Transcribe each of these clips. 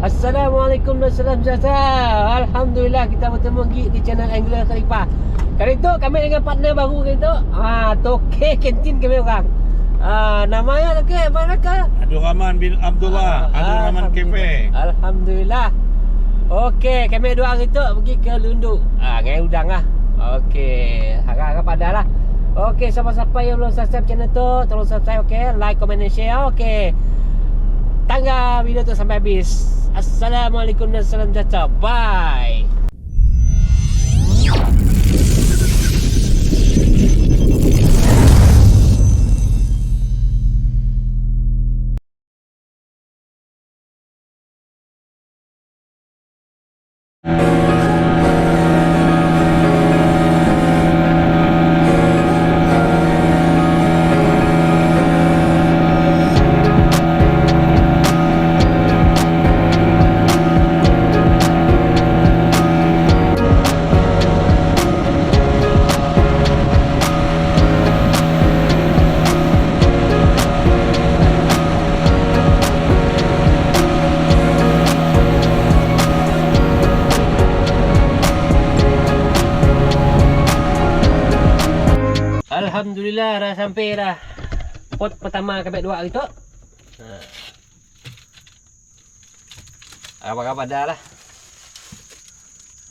Assalamualaikum dan salam sejahtera Alhamdulillah kita bertemu lagi di channel Angler Khalifah Kali tu kami dengan partner baru kali tu ha, Toke kantin kami orang ha, Namanya Toke apa nak Abdul Rahman bin Abdullah Abdul Rahman Cafe Alhamdulillah Okey, kami dua hari tu pergi ke Lundu. Ah, ngai udang lah. Okey, harap-harap pada lah. Okey, siapa-siapa yang belum subscribe channel tu, tolong subscribe okey, like, comment and share. Okey. Tangga video tu sampai habis. Assalamualaikum dan salam sejahtera. Bye. Alhamdulillah dah sampai dah. Pot pertama kami dua hari tu. Ha. Apa khabar dah lah.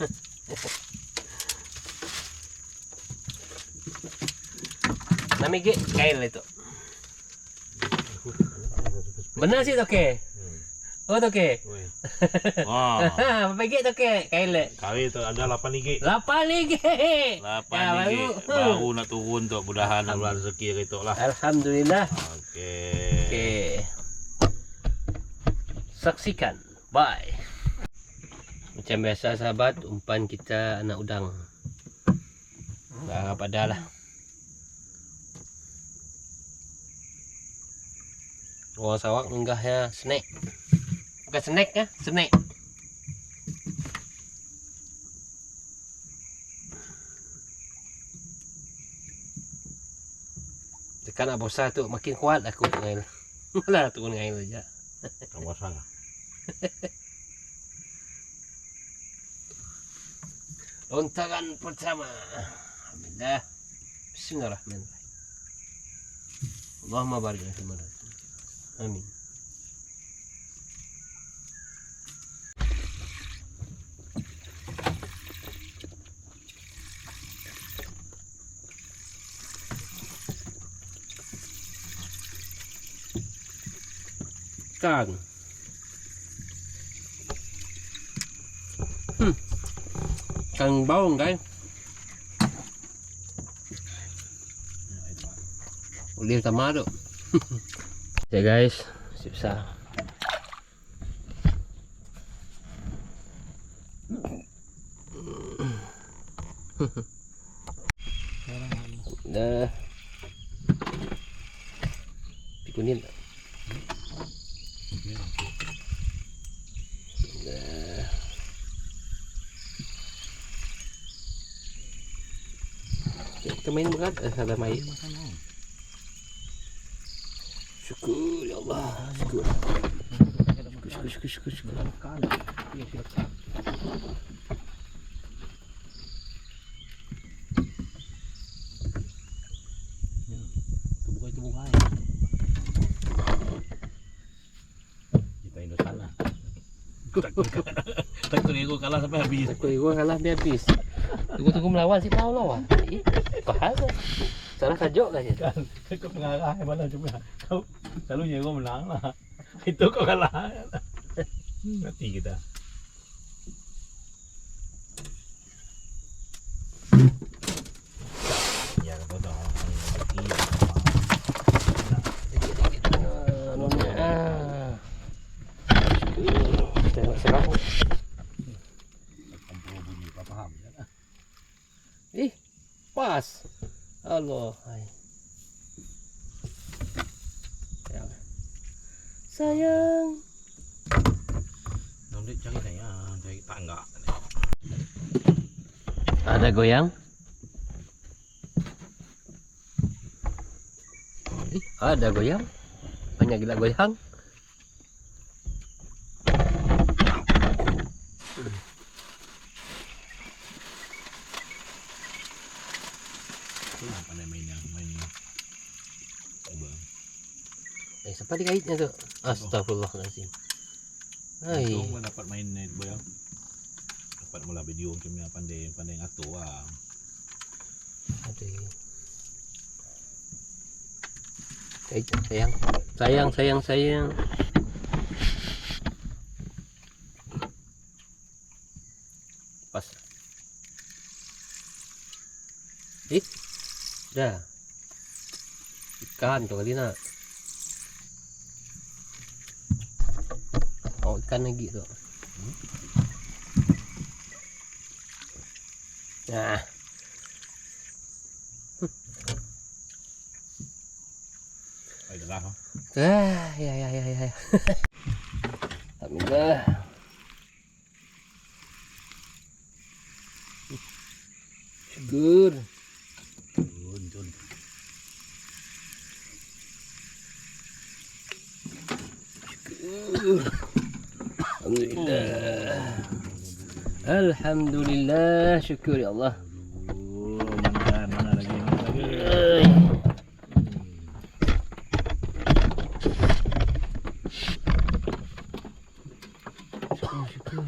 Nama gig kail itu. Benar sih toke. Oh toke. Wah Apa gig toke kail le. Kali tu ada 8 ringgit 8 ringgit. 8 Ya, ringgit baru. Baru nak turun tu Mudahan Allah rezeki hari tu lah Alhamdulillah. Okey Okey. Saksikan. Bye. Macam biasa sahabat, umpan kita anak udang. Dah pada lah. Oh sawak menggah ya snack. Bukan snack ya, snack. Tekan nak bosa tu makin kuat aku ngail. Malah turun ngail saja. Kamu salah Lontaran pertama. Alhamdulillah. Bismillahirrahmanirrahim. Allahumma barik lana fima razaqtana. Amin. Kang. Hmm. Kang bawang kan? Boleh sama tu. ya guys, susah. Dah. Pikunin tak? Dah. Okay, berat eh, ada main. Syukur ya Allah. Syukur. Syukur syukur syukur syukur. Tak nego kalah sampai habis Aku ego kalah dia habis. Tunggu-tunggu melawan si tahu lawan. Eh, pahal ke? Salah sajuk kan dia. Kau pengarah yang mana cuma Kau selalunya kau menang lah Itu kau kalah Mati kita pas. Allah. Hai. Sayang. Sayang. Nanti cari saya, cari tangga Ada goyang? Ada goyang? Banyak gila goyang. Tadi kaitnya tu. Astagfirullahalazim. Hai. Untung kan dapat main net boy. ah. Dapat mula video macam ni pandai pandai ngatur lah. Aduh. Kait sayang. Sayang, sayang, sayang. Pas. Eh. Dah. Ikan tu kali nak. Oh, ikan lagi tu. Nah. Baik dah lah. Ah, ya ya ya ya. ya. Alhamdulillah. Syukur. Tun tun. Alhamdulillah. Alhamdulillah. Syukur ya Allah. Oh, mana mana lagi mana lagi. Ay. Syukur, syukur.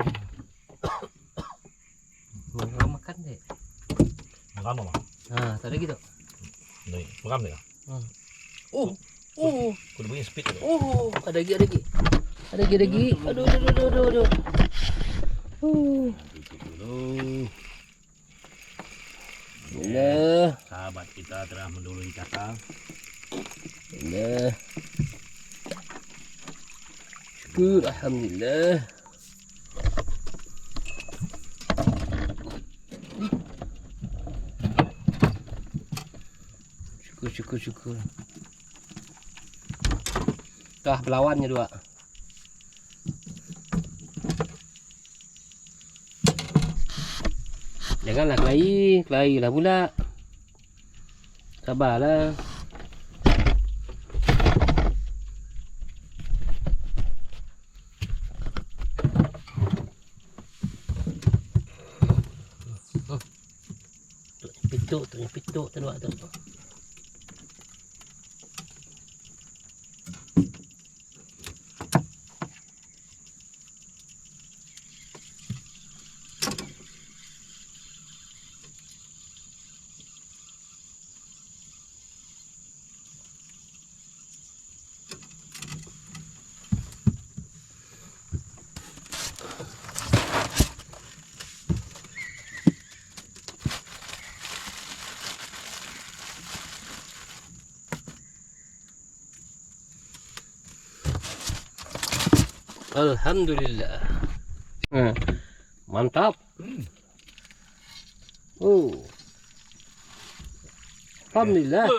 Mau makan dek? Makan mama. Ah, tak ada gitu. Ni, makan ni. Oh, oh, Kau punya speed tu. oh, ada lagi, ada lagi. Ada lagi, lagi. Aduh, aduh, aduh, aduh, aduh. Uh, Dulu. Alhamdulillah. Sahabat kita telah mendului kakak. Alhamdulillah. Syukur, Alhamdulillah. Syukur, syukur, syukur. Dah berlawannya dua. Janganlah kelahi, kelahi lah pula. Sabarlah. Pituk tu, pituk tu buat tu. Alhamdulillah. Ha. Mantap. Oh. Alhamdulillah.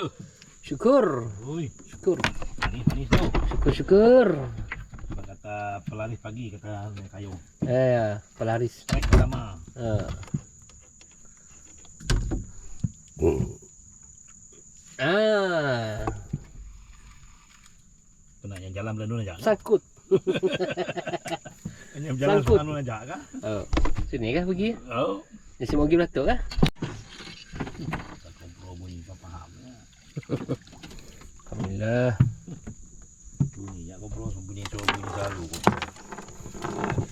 Syukur. Oi, Syukur. tu. Syukur syukur. Apa kata pelaris pagi kata kayu. Eh, pelaris. Strike pertama. Ha. Hmm. Ah, Kena yang jalan belum aja. sangkut. Yang jalan Sangkut. belum aja kan? Oh. Sini kah pergi? Oh. Ni si Mogi Belatuk kah? Tak kompro bunyi kau faham. ya. Alhamdulillah. Bunyi ya kompro bunyi tu bunyi selalu.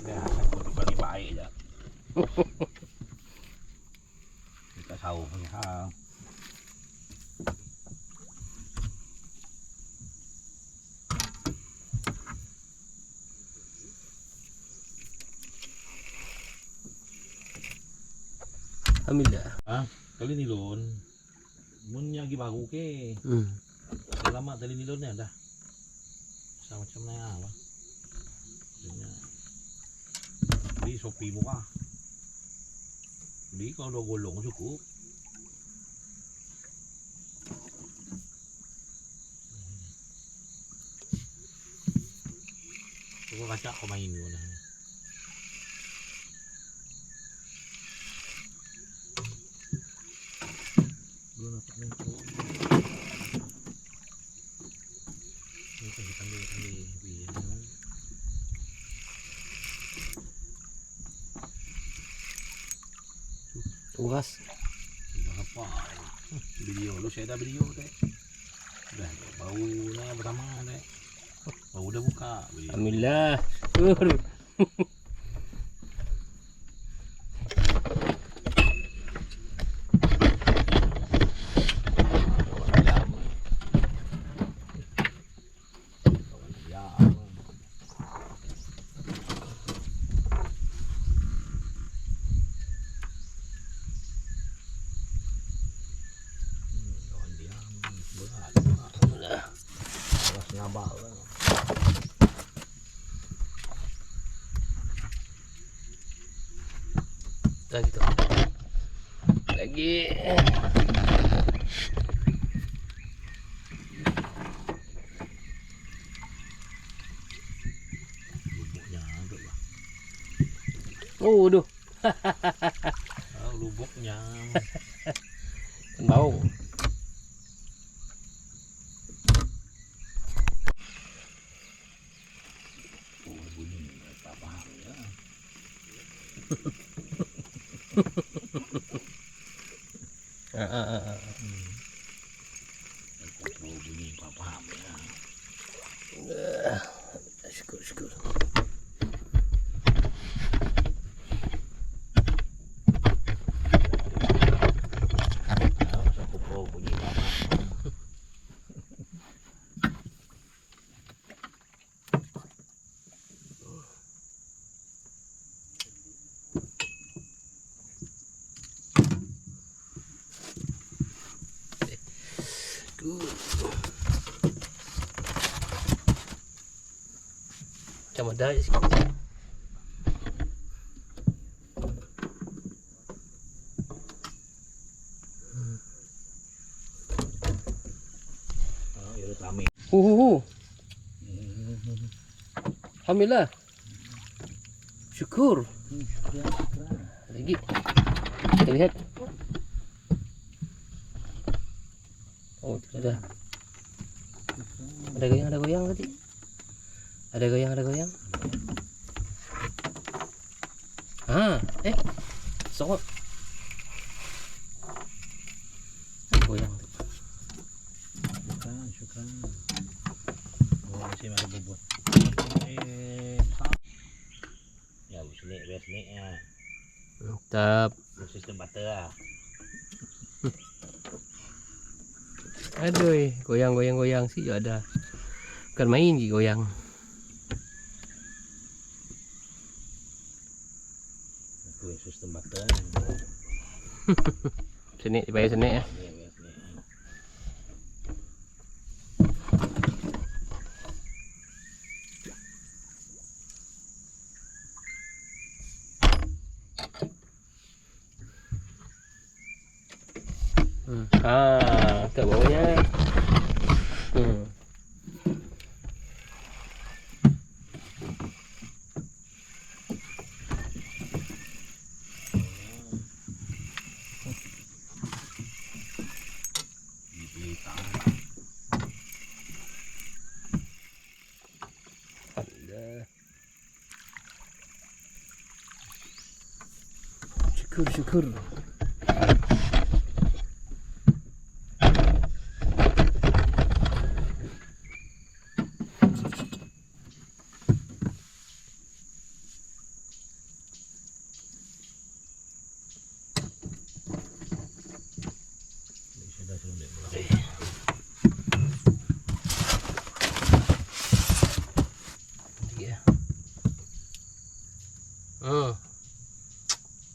Dah, aku tu bagi baik je. Kita tahu punya hal. Alhamdulillah. Kali ni lon. Mun yang lagi baru ke. Hmm. Dah lama tali ni lon ni dah. Sama macam ni apa. Dia Beli Shopee murah. Beli kalau dua golong cukup. Kau dulu dah. Tugas. Dah apa? Video lu saya dah video teh. Dah bau yang pertama teh. Oh, udah buka. Alhamdulillah. Syukur. Ya. Hmm, kawan dia, berat, berat. Keras ngabal lah. Lagi tu. Lagi. Lubuknya ada lah. Oh, aduh. Oh, lubuknya. Kan bau. Oh, bunyi. Tak faham ya. Ah, ah, ah, ah. Aku tahu bunyi tak faham ya. Syukur, syukur. Ah, Aku tahu bunyi tak faham. Je sikit. Ah, rame. Hu hu hu. Alhamdulillah. Syukur. Lagi. Kita lihat. Oh, tidak ada. Ada goyang, ada goyang tadi. Ada goyang, ada goyang. Ah, eh. Songok. Goyang. Syukran, syukran. Oh, masih ada bubur. Eh, besar. Ya, bisnik, bisnik ya. Mantap. Sistem butter lah. Aduh, eh, goyang goyang goyang sih ya ada. Bukan main je goyang. Butter. Sini dibayar sini ya. Ini bisnik. Hmm. Ah, tak bawahnya. Hmm. Di tangan. Alhamdulillah. Syukur syukur. Bisa dah sudah boleh. Tiga. Hmm.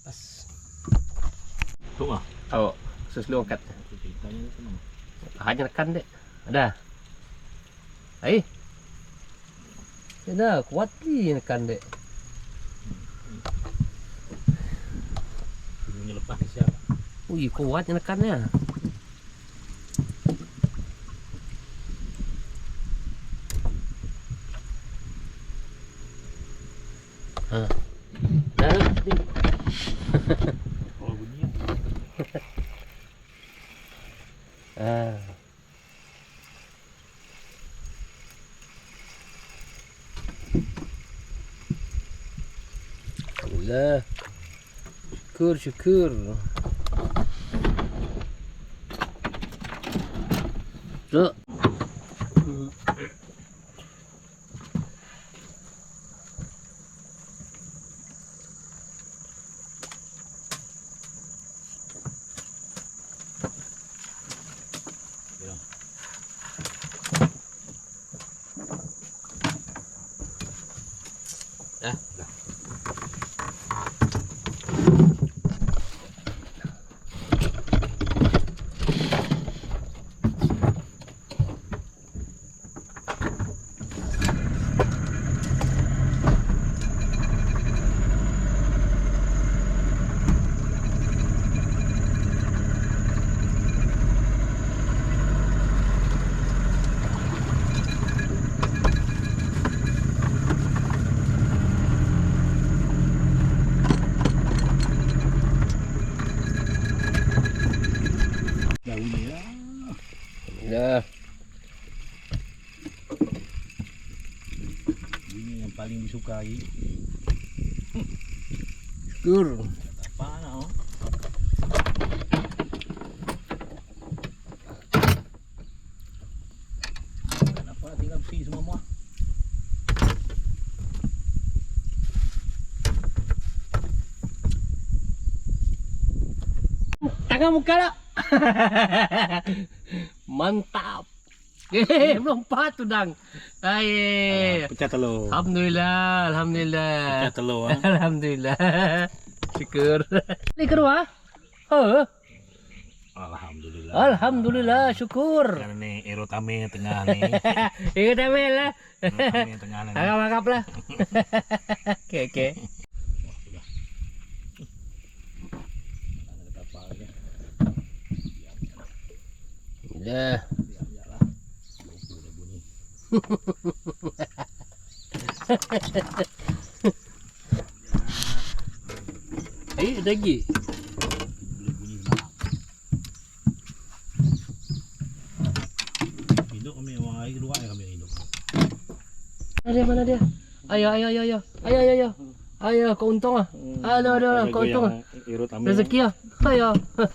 Pas. Tunggu. Oh, sesuai angkat. Hanya nekan dek. Ada. Hai. Ada kuat ni nekan dek. Bunyinya lepas ni siapa? Ui, kuat nekannya. Ha. Dah. Oh, bunyinya. Ah. Alhamdulillah. Syukur, syukur. Tu. Ah. Dah. Dah bunyi lah. Dah. Bunyi yang paling disukai. Syukur. Apa nak oh? Semua? Tangan muka lah. Mantap. Eh, belum pat tudang. Ay. Pecah telur. Alhamdulillah, alhamdulillah. Pecah telur ah. Alhamdulillah. Syukur. Ni kedua. Oh, Alhamdulillah. alhamdulillah, syukur. Kan ni erotame tengah ni. Mel lah. Erotame tengah ni. Agak makap lah. Okey, okey. Dah. Eh, lagi. Hidup kami orang air kedua yang kami hidup. Mana dia, mana dia? Ayo, ayo, ayo, ayo. Ayo, ayo, ayo. Ayo, kau untung ah. Aduh, aduh, aduh, kau untung ah. Rezeki ah. Ayo.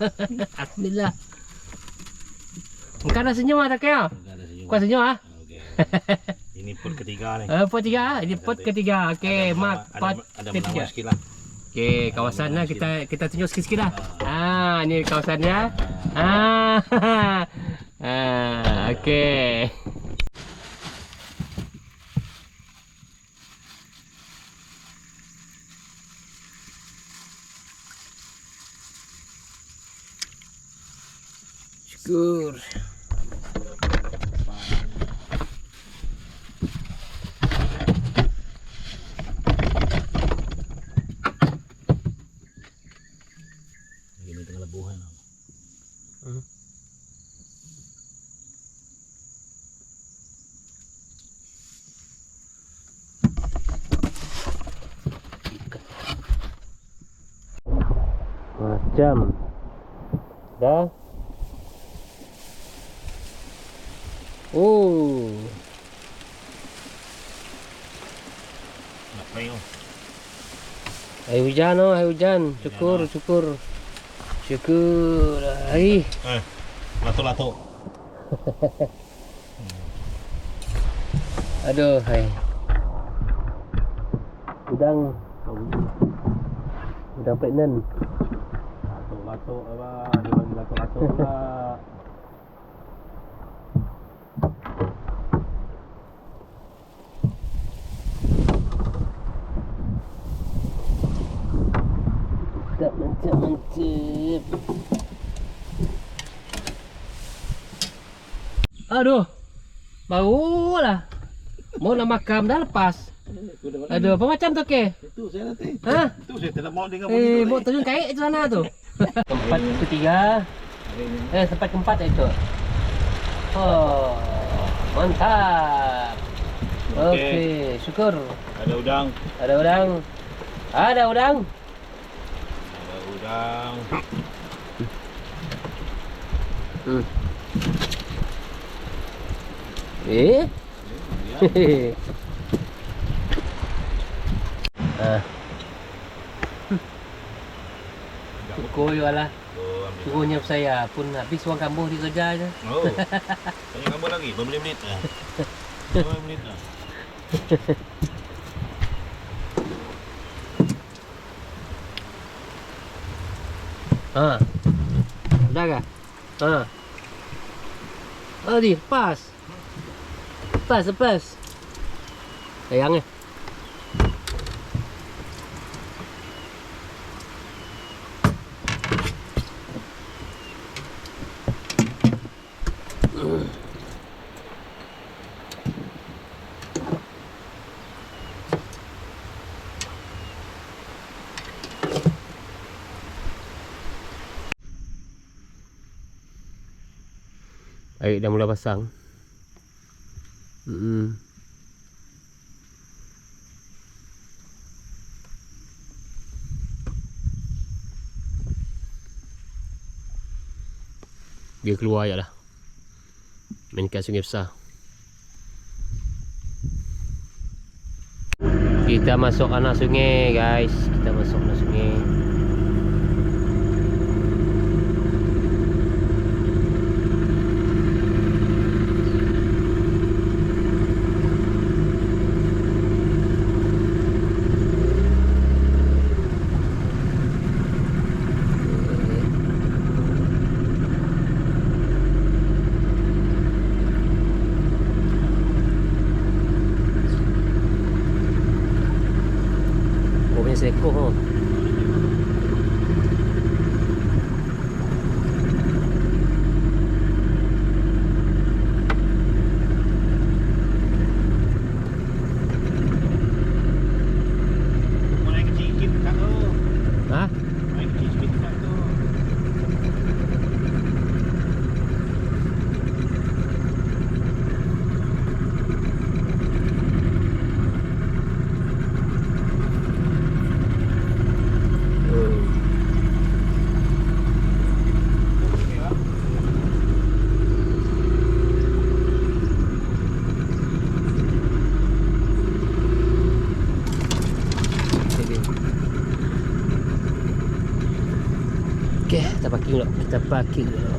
Alhamdulillah. Kau dah senyum ah tak kaya? Kau senyum ah? Ini pot ketiga ni. Uh, pot tiga ah. Ini pot ketiga. Okey, mak pot ada, ada ketiga. sikit lah. Okey, kawasan lah kita kita tunjuk sikit-sikit dah. Ah, ni kawasannya. Ah. Ah, okey. Syukur. Ini tengah lebuhan. Hmm. Macam. Dah? Oh. Oh. Air hujan oh, air hujan. Syukur, syukur. Syukur. Air Eh, lato-lato. Aduh, hai. Udang, udang pregnant. Lato-lato apa? Dia bagi lato-lato lah. Tak mantap-mantap. Aduh. Barulah. Mau nak makan dah lepas. Aduh, apa macam tu ke? Itu saya nanti. Ha? Itu saya tidak mau dengar Eh, mau turun kait ke sana tu? Tempat ketiga. Eh, tempat keempat itu. Oh, mantap. Okey, Okey. syukur. Ada udang. Ada udang. Ada udang. Ada udang. Hmm. Eh? Ya. ah. Syukur je lah. Oh, ambil. Syukurnya saya pun habis wang kambuh di kerja je. Oh. Tanya kamu lagi, berminit-minit ah. Berminit ah. Ha. Dah kah? Ha. Oh, di pas. Pas, pas. Sayang eh. Air dah mula pasang. Hmm. Dia keluar je lah. Main kat sungai besar. Kita masuk anak sungai guys. Kita masuk anak sungai. Kita parking dulu.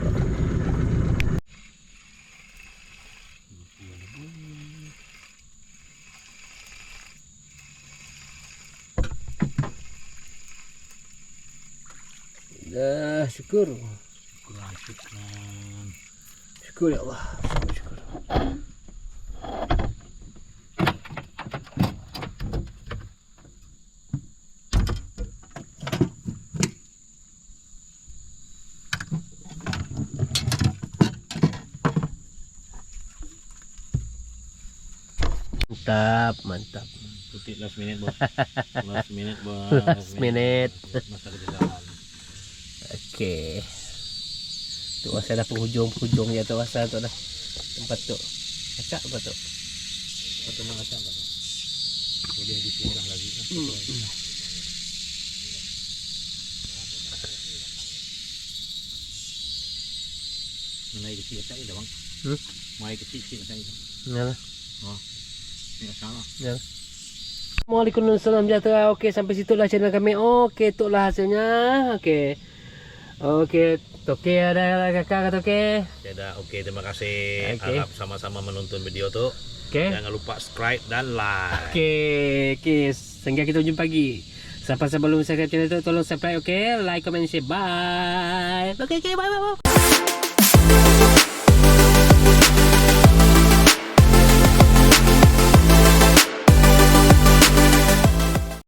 Dah syukur. Syukur syukur. Syukur ya Allah. Syukur. Mantap. Putih last minute bos. Last minute bos. Last minute. Masa. Okey. Tu asal dah penghujung-penghujung ya tu asal tu dah. Tempat tu. Acak apa tu? Satu mana macam tak? Boleh di sini lah lagi. Hmm. Naik kecil macam ni dah bang. Hmm? Mai kecil sikit macam ni. Yalah. Ni salah. Ya. Assalamualaikum warahmatullahi wabarakatuh. Okey, sampai situ lah channel kami. Okey, tu lah hasilnya. Okey. Okey, Toke ada kakak kata okey. Ya dah, okey terima kasih. Okey. Harap sama-sama menonton video tu. Okey. Jangan lupa subscribe dan like. Okey, okey. Sehingga kita jumpa lagi. Sampai sebelum subscribe channel tu, tolong subscribe, okey? Like, comment, share. Bye. Okey, okey, bye, bye, bye.